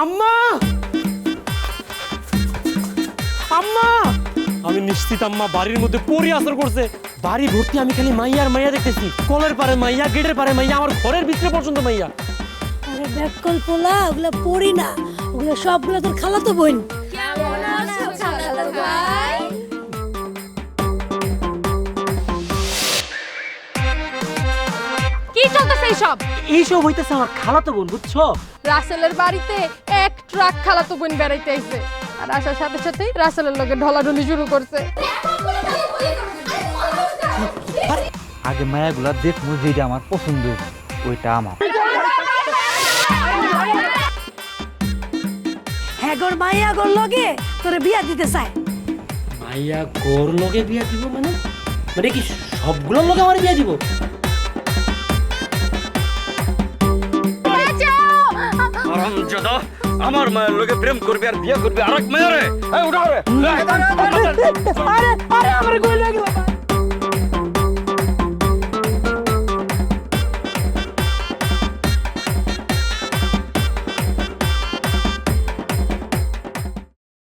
আম্মা! আম্মা! আমি নিশ্চিত আম্মা বাড়ির মধ্যে পরি আসর করছে। বাড়ি ভর্তি আমি খালি মাইয়ার মাইয়া দেখতেছি। কলের পারে মাইয়া গেটের পারে মাইয়া আমার ঘরের ভিতরে পর্যন্ত মাইয়া। আরে ব্যাককল পোলা ওগুলা পড়ি না। ওগুলা সবগুলো তোর খালাতো বোন। কি চলতেছে এইসব? এইসব হইতেছে আমার খালাতো বোন বুঝছ? রাসেলের বাড়িতে এক ট্রাক খালাতো বোন বেড়াইতে আইছে। আর আসার সাথে সাথেই রাসেলের লগে ঢলাঢলি শুরু করছে। আগে মায়াগুলা দেখব যেটা আমার পছন্দ ওইটা আমার। হ্যাঁ মাইয়া গোর লগে তোরে বিয়া দিতে চায়। মাইয়া গোর লগে বিয়া দিব মানে? মানে কি সবগুলোর লগে আমার বিয়া দিব? হারামজাদা আমার মায়ের লোকে প্রেম করবি আর বিয়ে করবি আরেক মায়েরে এই উঠা রে আরে